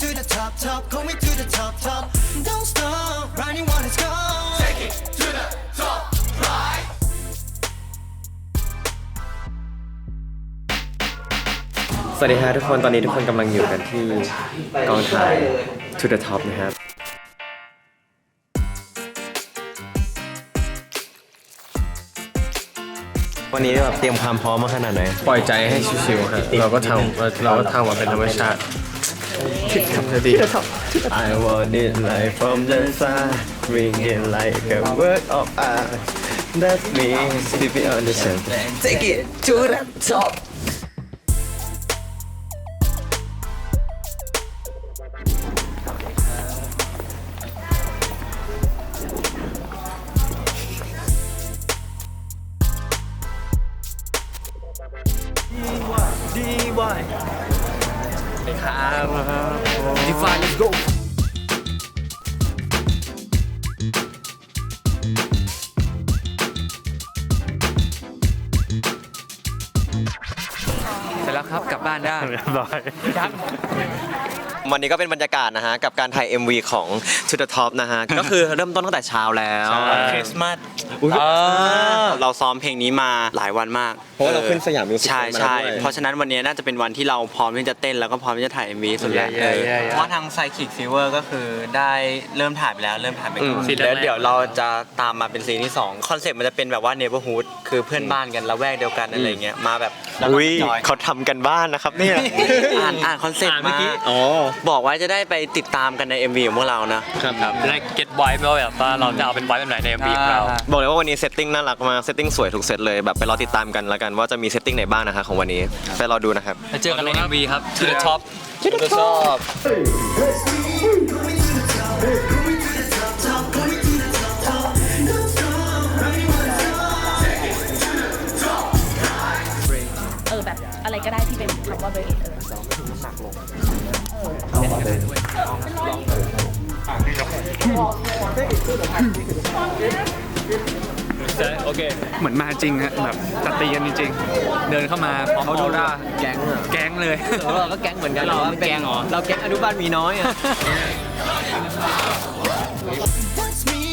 to the top, top, going to the top, top. Don't stop, running what it's gone. Take it to the top, right. สวัสดีครับทุกคน ตอนนี้ทุกคนกำลังอยู่กันที่กองถ่าย To the Top นะครับวันนี้แบบเตรียมความพร้อมมาขนาดไหน ปล่อยใจให้ชิวๆฮะเราก็ทำเราก็ทำมาเป็นธรรมชาติ ทำจะดี I want it like from the sun Bring it like a word of art That's me Sleeping on the shelf Take it to the top เสร็จ แล้วครับกลับบ้านได้วันนี้ก็เป็นบรรยากาศนะฮะ กับการถ่าย MV ของ To the Top นะฮะ ก็คือเริ่มต้นตั้งแต่เช้าแล้วคริสต์มาสอุ๊ยเออเราซ้อมเพลงนี้มาหลายวันมากเพราะว่าเราขึ้นสยามมิวสิกใช่มาแล้วใช่ด้วย เพราะฉะนั้นวันนี้น่าจะเป็นวันที่เราพร้อมที่จะเต้นแล้วก็พร้อมที่จะถ่าย MV สุดแล้วเย้ๆๆเออเพราะว่าทาง Psychic Fever ก็คือได้เริ่มถ่ายไปแล้วเริ่มถ่ายไปก่อนซีนแรก แล้วเดี๋ยวเราจะตามมาเป็นซีนที่2คอนเซ็ปต์มันจะเป็นแบบว่า neighborhood คือเพื่อนบ้านกันละแวกเดียวกันอะไรเงี้ยมาแบบแล้วก็อุ้ยจอย เขาทำกันบ้านนะครับเนี่ย อ่านอ่านคอนเซ็ปต์อ่านเมื่มาอกี้อ๋อ บอกไว้จะได้ไปติดตามกันใน MV ของพวกเรานะ ครับจะได้ get vibe ว่าแบบว่าเราจะเอาเป็น vibe แบบไหนใน MV ของเราบอกเลยว่าวันนี้เซตติ้งน่ารักมากเซตติ้งสวยทุกเซตเลยแบบไปรอติดตามกันแล้วกันว่าจะมีเซตติ้งไหนบ้างนะคะของวันนี้ไปรอดูนะครับไปเจอกันใน MV ครับ To the top เออ ได้ที่เป็นคำว่าเบรกเออโอเค เหมือนมาจริงฮะแบบจะตีกันจริงๆเดินเข้ามาพร้อมออร่าแก๊งแก๊งเลยเราก็แก๊งเหมือนกันเราไม่แก๊งเหรอเราแก๊งอนุบาลมีน้อยอะ That's me,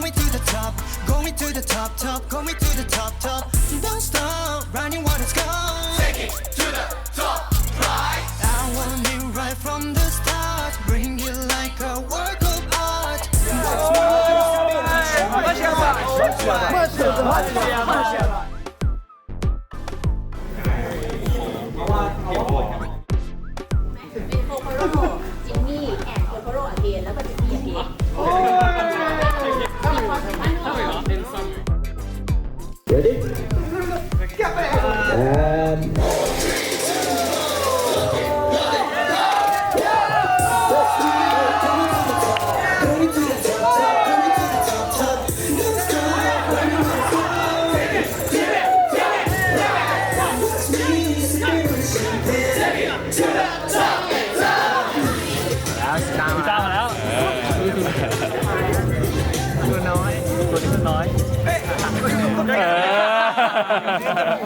going to the top, going to the top, top, going to the top, top. Don't stop, running what it's gone. Take it to the top, right. I want it right from the start, bring it like a work of art. That's my จิ จ้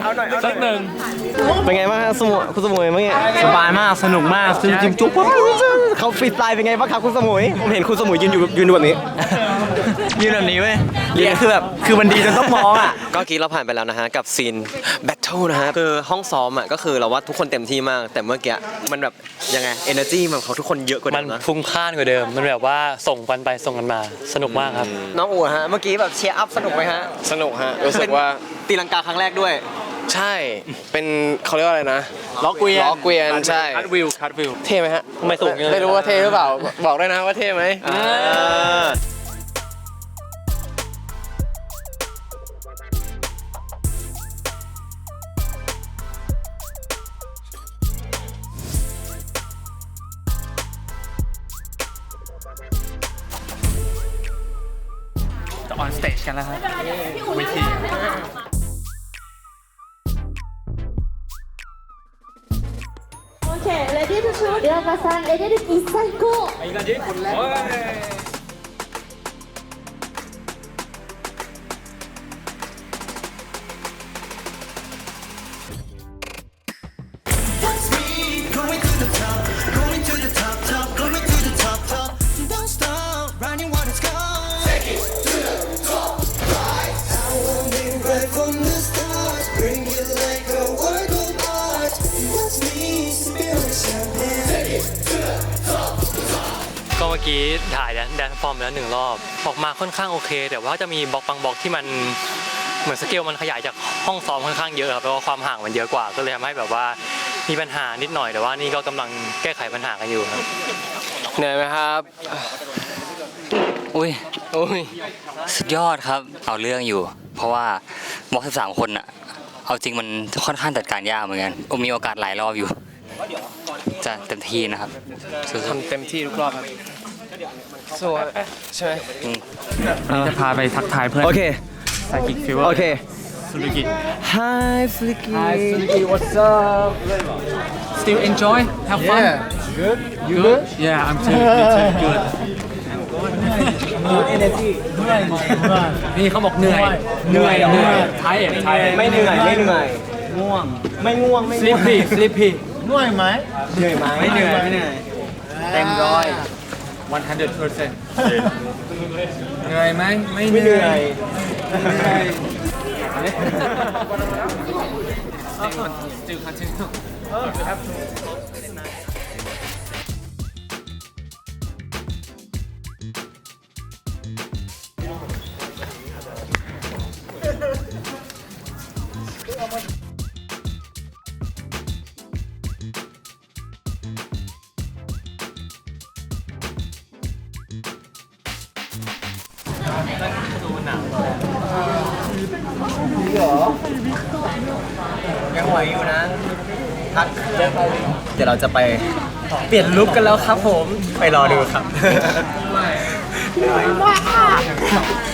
เอาหน่อยสักหนึ่งเป็นไงบ้างฮะสมุยคุณสมุยเมื่อกี้สบายมากสนุกมากคือจริงจุ๊บเขาฟรีสไตล์เป็นไงบ้างครับคุณสมุยผมเห็นคุณสมุยยืนอยู่ยืนอยู่แบบนี้ยืนแบบนี้เว้ยเรียนคือแบบคือมันดีจนต้องมองอะก็เมื่อกี้เราผ่านไปแล้วนะฮะกับซีนแบทเทิลนะฮะคือห้องซ้อมอะก็คือเราว่าทุกคนเต็มที่มาก แต่เมื่อกี้มันแบบยังไงเอเนอร์จีมันเขาทุกคนเยอะกว่ามัเดินมนะฟุ้งค่านกว่าเดิม มันแบบว่าส่งกันไปส่งกันมา สนุกมากครับ น้องอู๋ฮะเมื่อกี้แบบเชียร์อัพสนุกไหมฮะสนุกฮะรู้สึกว่า ตีลังกาครั้งแรกด้วย ใช่ เป็นเขาเรียกว่าอะไรนะ ล้อเกวียนล้อเกวียนใช่ คัดวิวคัดวิว เท่ไหมฮะทำไมสูงจังเลย ไม่รู้ว่าเท่หรือเปล่า บอกด้วยนะว่าเท่ไหม จะออนสเตจกันแล้วครับวิธี 岩場さん、エネルギー最高。いい感じ กี้ถ่ายแดนฟอร์มแล้วหนึ่งรอบ ออกมาค่อนข้างโอเค แต่ว่าจะมีบล็อกบางบล็อกที่มันเหมือนสเกลมันขยายจากห้องซ้อมค่อนข้างเยอะครับแล้วก็ความห่างมันเยอะกว่าก็เลยทำให้แบบว่ามีปัญหานิดหน่อยแต่ว่านี่ก็กำลังแก้ไขปัญหากันอยู่ครับ เหนื่อยไหมครับ อุ้ยโอ้ยสุดยอดครับ เอาเรื่องอยู่ เพราะว่าบล็อก13 คนอะเอาจริงมันค่อนข้างจัดการยากเหมือนกันมีโอกาสหลายรอบอยู่ จะเต็มที่นะครับสู้ทำเต็มที่ทุกรอบครับสู้อะใช่ไหมๆอืมจะพาไปทักทายเพื่อนโอเคไซคิกฟิวเวอร์โอเคสุริกิ Hi Flicky Hi Suzuki what's up Still enjoy have fun Yeah Good You good Yeah I'm too me too good Good energy นี่เขาบอกเหนื่อยเหนื่อยเหนื่อยไทยไทยไม่เหนื่อยไม่เหนื่อยง่วงไม่ง่วงไม่ง่วง sleepy sleepy เหนื่อยไหมเหนื่อยไหมไม่เหนื่อยไม่เหนื่อยเต็มร้อย100%เหนื่อยไหมไม่ไม่เหนื่อย Still continue ยังไหวอยู่นะพักเดี๋ยวเราจะไปเปลี่ยนลุคกันแล้วครับผม ไปรอดูครับお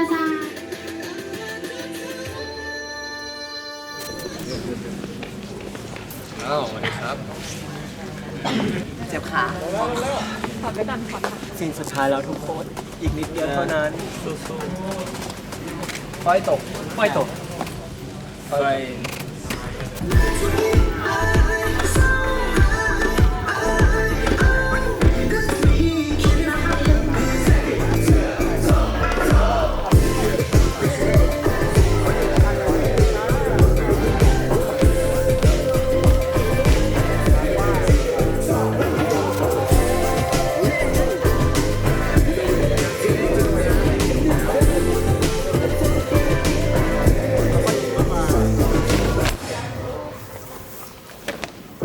นะจ๊อาวสวัสดีครับ เจ็บขาขอไปก่อนขอสิ่งสุดท้ายแล้วทุกคนอีกนิดเดียวเท่านั้นสู้ๆไฟตกไฟตกไฟ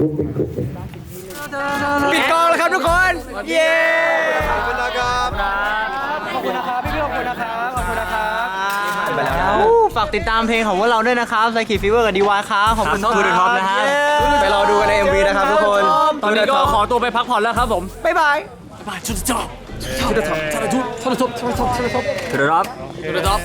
ค่อยตกค่อยปิดกองแล้วครับทุกคน เย้ขอบคุณนะครับขอบคุณนะครับพี่พี่ขอบคุณนะครับขอบคุณนะครับไปแล้วนะฝากติดตามเพลงของพวกเราด้วยนะครับไซคิฟีเวอร์กับดีวายครับขอบคุณครับทูเดอะท็อปนะฮะไปรอดูกันใน MV นะครับทุกคน ตอนนี้ก็ขอตัวไปพักผ่อนแล้วครับผมบ๊ายบายบายชุดจบชุดจบชุดจบชุดจบชุดจบชุดจบทูเดอะท็อปชุดจบ